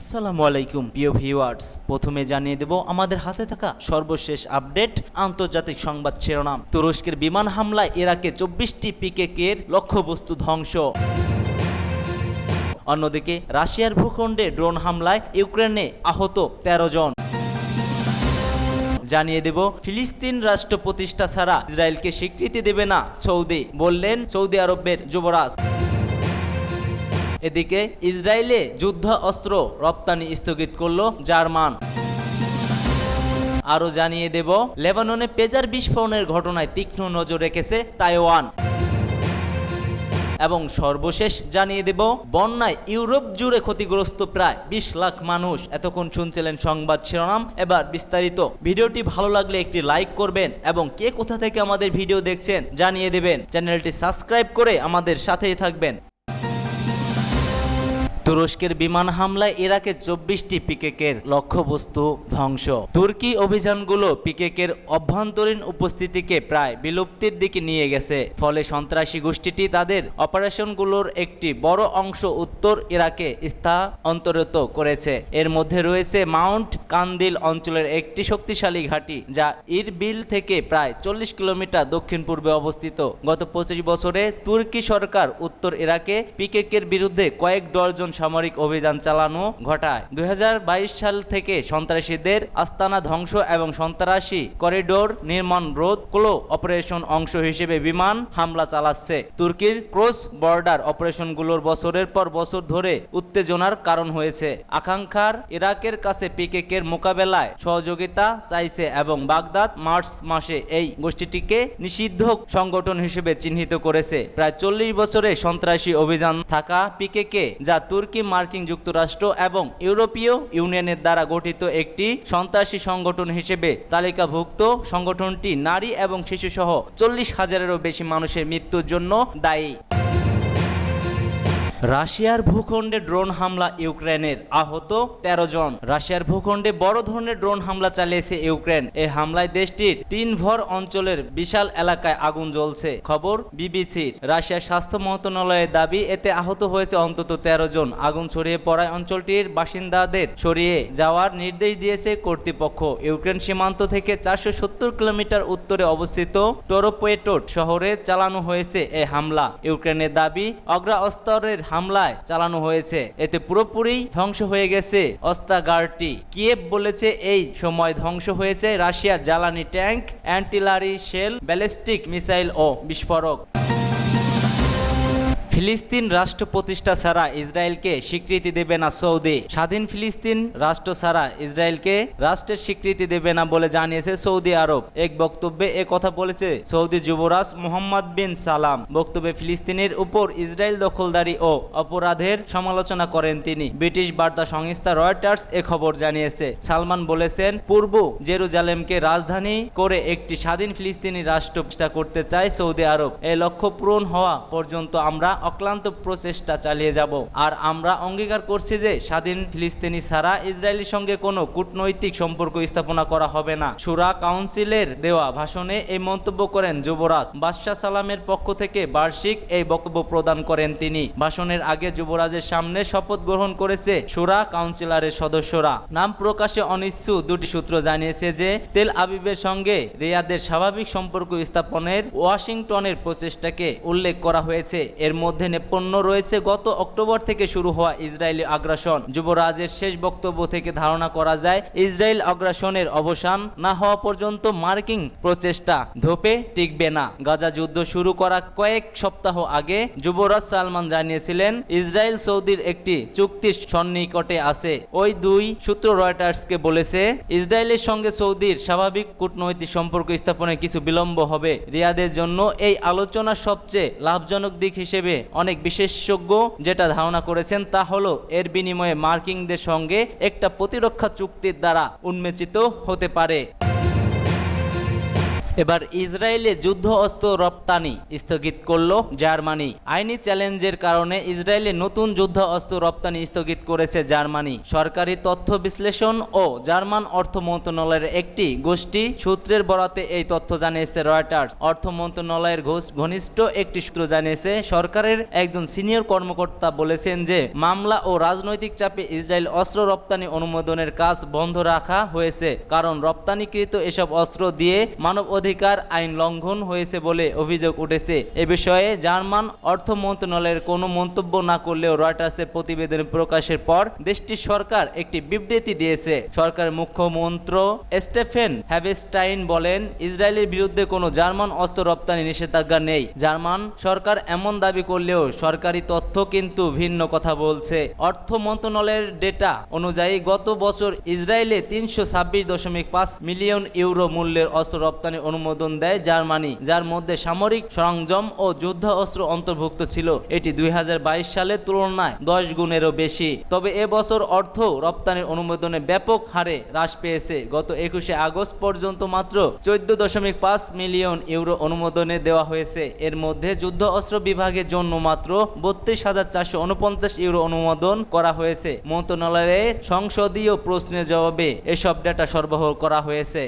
আসসালামু আলাইকুম, প্রিয় ভিউয়ার্স। প্রথমে জানিয়ে দেব, আমাদের হাতে থাকা সর্বশেষ আপডেট, আন্তর্জাতিক সংবাদ শিরোনাম। তুরস্কের বিমান হামলায় ইরাকে চব্বিশটি পিকেকের লক্ষ্যবস্তু ধ্বংস। অন্যদিকে, রাশিয়ার ভূখণ্ডে ড্রোন হামলায় ইউক্রেনে আহত ১৩ জন। জানিয়ে দেব, ফিলিস্তিন রাষ্ট্র প্রতিষ্ঠা ছাড়া ইসরায়েলকে স্বীকৃতি দেবে না সৌদি, বললেন সৌদি আরবের যুবরাজ। এদিকে ইসরায়েলে যুদ্ধ অস্ত্র রপ্তানি স্থগিত করল জার্মান। আরও জানিয়ে দেব, লেবাননে পেজার বিস্ফোরণের ঘটনায় তীক্ষ্ণ নজর রেখেছে তাইওয়ান। এবং সর্বশেষ জানিয়ে দেব, বন্যায় ইউরোপ জুড়ে ক্ষতিগ্রস্ত প্রায় বিশ লাখ মানুষ। এতক্ষণ শুনছিলেন সংবাদ শিরোনাম, এবার বিস্তারিত। ভিডিওটি ভালো লাগলে একটি লাইক করবেন এবং কে কোথা থেকে আমাদের ভিডিও দেখছেন জানিয়ে দেবেন। চ্যানেলটি সাবস্ক্রাইব করে আমাদের সাথেই থাকবেন। তুরস্কের বিমান হামলায় ইরাকে চব্বিশটি পিকেকের লক্ষ্যবস্তু ধ্বংস। তুর্কি অভিযানগুলো পিকেকের অভ্যন্তরীণ উপস্থিতিকে প্রায় বিলুপ্তির দিকে নিয়ে গেছে। ফলে সন্ত্রাসী গোষ্ঠীটি তাদের অপারেশনগুলোর একটি বড় অংশ উত্তর ইরাকে স্থানান্তরিত করেছে। এর মধ্যে রয়েছে মাউন্ট কান্দিল অঞ্চলের একটি শক্তিশালী ঘাঁটি যা ইরবিল থেকে প্রায় চল্লিশ কিলোমিটার দক্ষিণ পূর্বে অবস্থিত। গত পঁচিশ বছরে তুর্কি সরকার উত্তর ইরাকে পিকেকের বিরুদ্ধে কয়েক ডজন সামরিক অভিযান চালানো ঘটায়। দুই হাজার বাইশ সাল থেকে সন্ত্রাসীদের আস্তানা ধ্বংস এবং সন্ত্রাসী করিডোর নির্মাণ রোধ ক্লো অপারেশন অংশ হিসেবে বিমান হামলা চালাচ্ছে। তুর্কির ক্রস বর্ডার অপারেশনগুলোর বছরের পর বছর ধরে উত্তেজনার কারণ হয়েছে। আকাঙ্ক্ষার ইরাকের কাছে পিকেকের মোকাবেলায় সহযোগিতা চাইছে এবং বাগদাদ মার্চ মাসে এই গোষ্ঠীটিকে নিষিদ্ধ সংগঠন হিসেবে চিহ্নিত করেছে। প্রায় চল্লিশ বছরে সন্ত্রাসী অভিযান থাকা পিকেকে, যা তুর্কি মার্কিন যুক্তরাষ্ট্র এবং ইউরোপীয় ইউনিয়নের দ্বারা গঠিত একটি সন্ত্রাসী সংগঠন হিসেবে তালিকাভুক্ত সংগঠনটি নারী এবং শিশু সহ চল্লিশ হাজারেরও বেশি মানুষের মৃত্যুর জন্য দায়ী। রাশিয়ার ভূখণ্ডে ড্রোন হামলা ইউক্রেনের। আহত ১৩ জন। রাশিয়ার ভূখণ্ডে বড় ধরনের ড্রোন হামলা চালিয়েছে ইউক্রেন। এই হামলায় দেশটির তিন ভর অঞ্চলের বিশাল এলাকায় আগুন জ্বলছে। খবর বিবিসির। রাশিয়ার স্বাস্থ্য মন্ত্রণালয়ের দাবি, এতে আহত হয়েছে অন্তত ১৩ জন। আগুন ছড়িয়ে পড়ায় অঞ্চলটির বাসিন্দাদের সরিয়ে যাওয়ার নির্দেশ দিয়েছে কর্তৃপক্ষ। ইউক্রেন সীমান্ত থেকে চারশো সত্তর কিলোমিটার উত্তরে অবস্থিত টোরোপোয়েটোট শহরে চালানো হয়েছে এ হামলা। ইউক্রেনের দাবি, অগ্রাস্তরের হামলায় চালানো হয়েছে। এতে পুরোপুরি ধ্বংস হয়ে গেছে অস্তাগারটি। কিয়েভ বলেছে, এই সময় ধ্বংস হয়েছে রাশিয়ার জ্বালানি tank, artillery shell, ballistic missile ও বিস্ফোরক। ফিলিস্তিন রাষ্ট্র প্রতিষ্ঠা ছাড়া ইসরায়েলকে স্বীকৃতি দেবে না সৌদি। স্বাধীন ফিলিস্তিন রাষ্ট্র ছাড়া ইসরায়েলকে রাষ্ট্রের স্বীকৃতি দেবে না বলে জানিয়েছে সৌদি আরব। এক বক্তব্যে এ কথা বলেছে সৌদি যুবরাজ মোহাম্মদ বিন সালাম। বক্তব্যে ফিলিস্তিনের উপর ইসরায়েল দখলদারি ও অপরাধের সমালোচনা করেন তিনি। ব্রিটিশ বার্তা সংস্থা রয়টার্স এ খবর জানিয়েছে। সালমান বলেছেন, পূর্ব জেরুজালেমকে রাজধানী করে একটি স্বাধীন ফিলিস্তিনি রাষ্ট্র প্রতিষ্ঠা করতে চায় সৌদি আরব। এ লক্ষ্য পূরণ হওয়া পর্যন্ত আমরা অক্লান্ত প্রচেষ্টা চালিয়ে যাব। আর আমরা অঙ্গীকার করছি যে স্বাধীন ফিলিস্তিনি ছাড়া ইসরায়েলের সঙ্গে কোনো কূটনৈতিক সম্পর্ক স্থাপনা করা হবে না। সুরা কাউন্সিলের দেওয়া ভাষণে এই মন্তব্য করেন যুবরাজ। বাদশাহ সালামের পক্ষ থেকে বার্ষিক এই বক্তব্য প্রদান করেন তিনি। ভাষণের আগে যুবরাজের সামনে শপথ গ্রহণ করেছে সুরা কাউন্সিলারের সদস্যরা। নাম প্রকাশে অনিচ্ছু দুটি সূত্র জানিয়েছে যে তেল আবিবের সঙ্গে রিয়াদের স্বাভাবিক সম্পর্ক স্থাপনের ওয়াশিংটনের প্রচেষ্টাকে উল্লেখ করা হয়েছে। এর মধ্যে নেপণ্য রয়েছে। গত অক্টোবর থেকে শুরু হওয়া ইসরায়েলি আগ্রাসন। যুবরাজের শেষ বক্তব্য থেকে ধারণা করা যায়, ইসরায়েল আগ্রাসনের অবসান না হওয়া পর্যন্ত মার্কিন প্রচেষ্টা ধোপে টিকবে না। গাজা যুদ্ধ শুরু করা কয়েক সপ্তাহ আগে যুবরাজ সালমান জানিয়েছিলেন, ইসরায়েল সৌদির একটি চুক্তির সন্নিকটে আছে। ওই দুই সূত্র রয়টার্সকে বলেছে, ইসরায়েলের সঙ্গে সৌদির স্বাভাবিক কূটনৈতিক সম্পর্ক স্থাপনে কিছু বিলম্ব হবে। রিয়াদের জন্য এই আলোচনা সবচেয়ে লাভজনক দিক হিসেবে অনেক বিশেষজ্ঞ যেটা ধারণা করেছেন তা হলো, এর বিনিময়ে মার্কিনদের সঙ্গে একটা প্রতিরক্ষা চুক্তির দ্বারা উন্মেচিত হতে পারে। এবার ইসরায়েলে যুদ্ধ অস্ত্র রপ্তানি স্থগিত করল জার্মানি। আইনি চ্যালেঞ্জের কারণে ইসরায়েলে নতুন যুদ্ধ অস্ত্র রপ্তানি স্থগিত করেছে জার্মানি। সরকারি তথ্য বিশ্লেষণ ও জার্মান অর্থ মন্ত্রণালয়ের একটি গোষ্ঠী সূত্রের বরাতে এই তথ্য জানিয়েছে রয়টার্স। অর্থ মন্ত্রণালয়ের ঘনিষ্ঠ একটি সূত্র জানিয়েছে, সরকারের একজন সিনিয়র কর্মকর্তা বলেছেন যে, মামলা ও রাজনৈতিক চাপে ইসরায়েল অস্ত্র রপ্তানি অনুমোদনের কাজ বন্ধ রাখা হয়েছে। কারণ রপ্তানিকৃত এসব অস্ত্র দিয়ে মানব অধিকার আইন লঙ্ঘন হয়েছে বলে অভিযোগ উঠেছে। এ বিষয়ে জার্মান অর্থ মন্ত্রণালয়ের কোনো মন্তব্য না করলেও রয়টার্সের প্রতিবেদন প্রকাশের পর দেশটির সরকার একটি বিবৃতি দিয়েছে। সরকারের মুখ্যমন্ত্র স্টেফেন হ্যাভেস্টাইন বলেন, ইসরায়েলের বিরুদ্ধে কোনো জার্মান অস্ত্র রপ্তানি নিষেধাজ্ঞা নেই। জার্মান সরকার এমন দাবি করলেও সরকারি তথ্য কিন্তু ভিন্ন কথা বলছে। অর্থ মন্ত্রণালয়ের ডেটা অনুযায়ী গত বছর ইসরায়েলে তিনশো ছাব্বিশ দশমিক পাঁচ মিলিয়ন ইউরো মূল্যের অস্ত্র রপ্তানি অনুমোদন দেয় জার্মানি, যার মধ্যে সামরিক সরঞ্জাম ও যুদ্ধ অস্ত্র অন্তর্ভুক্ত ছিল। এটি দুই হাজার বাইশ সালের তুলনায় দশ গুণেরও বেশি। তবে এবছর অর্থ রপ্তানির অনুমোদনে ব্যাপক হারে হ্রাস পেয়েছে। গত একুশে আগস্ট পর্যন্ত মাত্র চোদ্দ দশমিক পাঁচ মিলিয়ন ইউরো অনুমোদনে দেওয়া হয়েছে। এর মধ্যে যুদ্ধ অস্ত্র বিভাগের জন্য মাত্র বত্রিশ হাজার চারশো উনপঞ্চাশ ইউরো অনুমোদন করা হয়েছে। মন্ত্রণালয়ের সংসদীয় প্রশ্নের জবাবে এসব ডেটা সরবরাহ করা হয়েছে।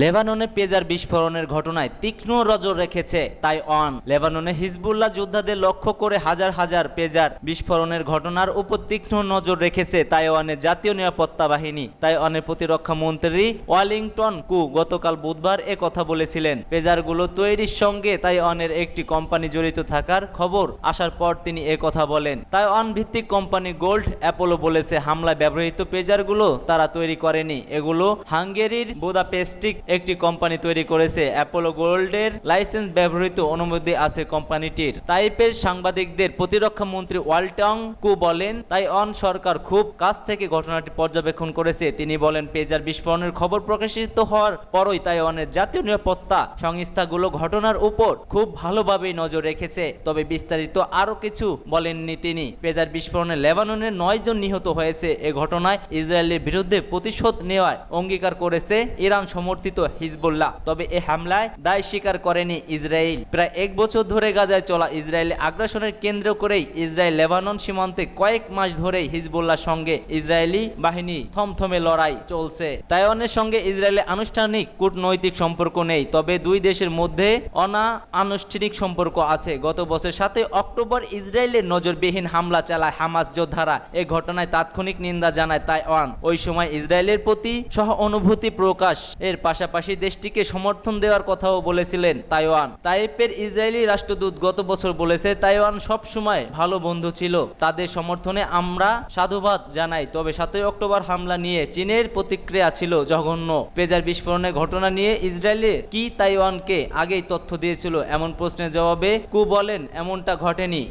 লেবাননে পেজার বিস্ফোরণের ঘটনায় তীক্ষ্ণ নজর রেখেছে তাইওয়ান। লেবাননে হিজবুল্লাহ যোদ্ধাদের লক্ষ্য করে হাজার হাজার পেজার বিস্ফোরণের ঘটনার উপর তীক্ষ্ণ নজর রেখেছে তাইওয়ানের জাতীয় নিরাপত্তা বাহিনী। তাই তাইওয়ানের প্রতিরক্ষা মন্ত্রী ওয়ালিংটন কু গতকাল বুধবার এ কথা বলেছিলেন। পেজারগুলো তৈরির সঙ্গে তাই তাইওয়ানের একটি কোম্পানি জড়িত থাকার খবর আসার পর তিনি এ কথা বলেন। তাইওয়ান ভিত্তিক কোম্পানি গোল্ড অ্যাপোলো বলেছে, হামলায় ব্যবহৃত পেজারগুলো তারা তৈরি করেনি। এগুলো হাঙ্গেরির বুদাপেস্টিক একটি কোম্পানি তৈরি করেছে। অ্যাপোলো গোল্ডের লাইসেন্স ব্যবহৃত অনুমতি আছে কোম্পানিটির। তাইপের সাংবাদিকদের প্রতিরক্ষা মন্ত্রী ওয়ালটং কু বলেন তাইওয়ান সরকার খুব কাছ থেকে ঘটনাটি পর্যবেক্ষণ করেছে। তিনি বলেন, পেজার বিস্ফোরণের খবর প্রকাশিত হওয়ার পরই তাইওয়ানের জাতীয় নিরাপত্তা সংস্থাগুলো ঘটনার উপর খুব ভালোভাবেই নজর রেখেছে। তবে বিস্তারিত আরও কিছু বলেননি তিনি। পেজার বিস্ফোরণে লেবাননের নয় জন নিহত হয়েছে। এ ঘটনায় ইসরায়েলের বিরুদ্ধে প্রতিশোধ নেওয়ার অঙ্গীকার করেছে ইরান সমর্থিত হিজবুল্লাহ। তবে এ হামলায় দায় স্বীকার করেনি ইসরায়েল। প্রায় এক বছর ধরে গাজায় চলা ইসরায়েলে আগ্রাসনের কেন্দ্র করেই ইসরায়েল লেবানন সীমান্তে কয়েক মাস ধরেই হিজবুল্লাহর সঙ্গে ইসরায়েলি বাহিনী থমথমে লড়াই চলছে। তাইওয়ানের সঙ্গে ইসরায়েলের আনুষ্ঠানিক কূটনৈতিক সম্পর্ক নেই, তবে দুই দেশের মধ্যে অনা আনুষ্ঠানিক সম্পর্ক আছে। গত বছর সাথে অক্টোবর ইসরায়েলের নজরবিহীন হামলা চালায় হামাস যোদ্ধারা। এ ঘটনায় তাৎক্ষণিক নিন্দা জানায় তাইওয়ান। ওই সময় ইসরায়েলের প্রতি সহ অনুভূতি প্রকাশ এর পাশাপাশি দেশটিকে সমর্থন দেওয়ার কথাও বলেছিলেন তাইওয়ান। তাইপের ইসরায়েলি রাষ্ট্রদূত গত বছর বলেছে, তাইওয়ান সব সময় ভালো বন্ধু ছিল। তাদের সমর্থনে আমরা সাধুবাদ জানাই, তবে সাতই অক্টোবর হামলা নিয়ে চীনের প্রতিক্রিয়া ছিল জঘন্য। পেজার বিস্ফোরণের ঘটনা নিয়ে ইসরায়েলের কি তাইওয়ানকে আগেই তথ্য দিয়েছিল এমন প্রশ্নের জবাবে কু বলেন, এমনটা ঘটেনি।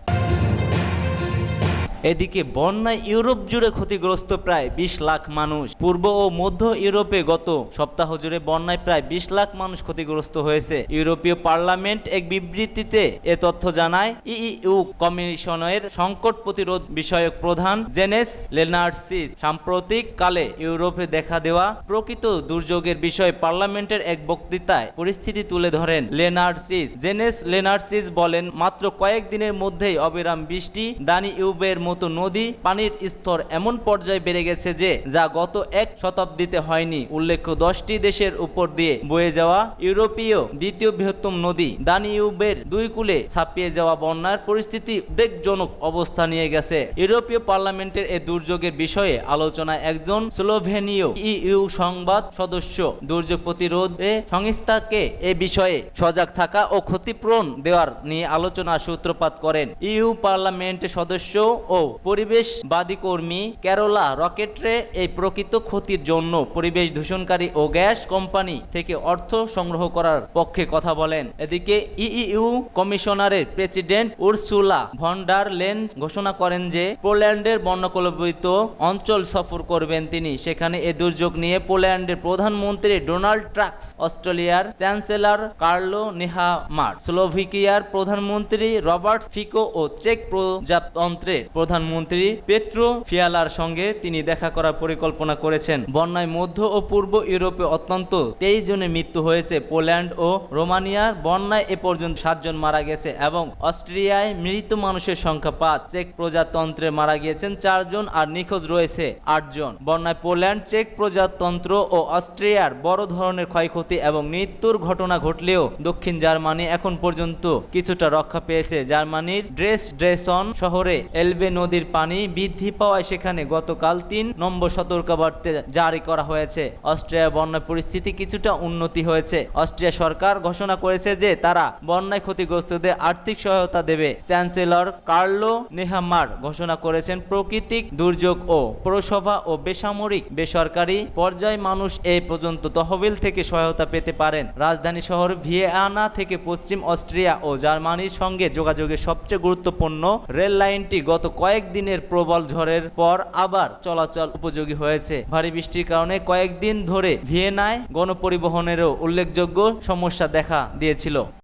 এদিকে বন্যায় ইউরোপ জুড়ে ক্ষতিগ্রস্ত প্রায় বিশ লাখ মানুষ। পূর্ব ও মধ্য ইউরোপে গত সপ্তাহ জুড়ে বন্যায় প্রায় বিশ লাখ মানুষ ক্ষতিগ্রস্ত হয়েছে। ইউরোপীয় পার্লামেন্ট এক বিবৃতিতে এ তথ্য জানায়, ইইউ কমিশনের সংকট প্রতিরোধ বিষয়ক প্রধান জেনেস লেনার্সিস সাম্প্রতিক কালে ইউরোপে দেখা দেওয়া প্রকৃত দুর্যোগের বিষয়ে পার্লামেন্টের এক বক্তৃতায় পরিস্থিতি তুলে ধরেন লেনার্সিস। জেনেস লেনার্সিস বলেন, মাত্র কয়েক দিনের মধ্যেই অবিরাম বৃষ্টি, দানি ইউবের মতো নদী পানির স্তর এমন পর্যায়ে বেড়ে গেছে যে, যা গত এক শতাব্দীতে হয়নি। উল্লেখ্য, দশটি দেশের উপর দিয়ে বয়ে যাওয়া ইউরোপীয় দ্বিতীয় বৃহত্তম নদী দানিউবের দুই কূলে ছাপিয়ে যাওয়া বন্যার পরিস্থিতি উদ্বেগজনক অবস্থা নিয়ে গেছে। ইউরোপীয় পার্লামেন্টের এই দুর্যোগের বিষয়ে আলোচনায় একজন স্লোভেনীয় ইইউ সংবাদ সদস্য দুর্যোগ প্রতিরোধে সংস্থাকে এ বিষয়ে সজাগ থাকা ও ক্ষতিপূরণ দেওয়ার নিয়ে আলোচনার সূত্রপাত করেন। ইউ পার্লামেন্টের সদস্য ও পরিবেশবাদী কর্মী ক্যারোলা রকেটরে এই প্রকৃত ক্ষতির জন্য পরিবেশ দূষণকারী ও গ্যাস কোম্পানি থেকে অর্থ সংগ্রহ করার পক্ষে কথা বলেন। এদিকে ইইউ কমিশনারের প্রেসিডেন্ট উর্সুলা ভন্ডার লেন ঘোষণা করেন যে, পোল্যান্ডের বন্যকলবিত অঞ্চল সফর করবেন তিনি। সেখানে এ দুর্যোগ নিয়ে পোল্যান্ডের প্রধানমন্ত্রী ডোনাল্ড ট্রাক্স, অস্ট্রেলিয়ার চ্যান্সেলর কার্লো নেহামার, স্লোভিকিয়ার প্রধানমন্ত্রী রবার্ট ফিকো ও চেক প্রজাতন্ত্রের প্রধান প্রধানমন্ত্রী পেট্রো ফিয়ালার সঙ্গে তিনি দেখা করার পরিকল্পনা করেছেন। বন্যায় মধ্য ও পূর্ব ইউরোপে অত্যন্ত তেইশ জনের মৃত্যু হয়েছে। পোল্যান্ড ও রোমানিয়ার বন্যায় এ পর্যন্ত সাতজন মারা গেছে এবং অস্ট্রিয়ায় মৃত মানুষের সংখ্যা পাঁচ। চেক প্রজাতন্ত্রে মারা গিয়েছেন চারজন আর নিখোঁজ রয়েছে আটজন বন্যায় পোল্যান্ড, চেক প্রজাতন্ত্র ও অস্ট্রিয়ার বড় ধরনের ক্ষয়ক্ষতি এবং মৃত্যুর ঘটনা ঘটলেও দক্ষিণ জার্মানি এখন পর্যন্ত কিছুটা রক্ষা পেয়েছে। জার্মানির ড্রেস ড্রেসন শহরে এলবে নদীর পানি বৃদ্ধি পাওয়ায় সেখানে গতকাল তিন নম্বর সতর্কবার্তা জারি করা হয়েছে। অস্ট্রিয়ার বন্যা পরিস্থিতি কিছুটা উন্নতি হয়েছে। অস্ট্রিয়া সরকার ঘোষণা করেছে যে তারা বন্যায় ক্ষতিগ্রস্তদের আর্থিক সহায়তা দেবে। চ্যান্সেলর কার্লো নেহামার ঘোষণা করেছেন, প্রাকৃতিক দুর্যোগ ও পৌরসভা ও বেসামরিক বেসরকারি পর্যায়ে মানুষ এই পর্যন্ত তহবিল থেকে সহায়তা পেতে পারেন। রাজধানী শহর ভিয়েনা থেকে পশ্চিম অস্ট্রিয়া ও জার্মানির সঙ্গে যোগাযোগের সবচেয়ে গুরুত্বপূর্ণ রেল লাইনটি গত কয়েকদিনের প্রবল ঝড়ের পর আবার চলাচল উপযোগী হয়েছে। ভারী বৃষ্টির কারণে কয়েকদিন ধরে ভিয়েনায় গণপরিবহনেরও উল্লেখযোগ্য সমস্যা দেখা দিয়েছিল।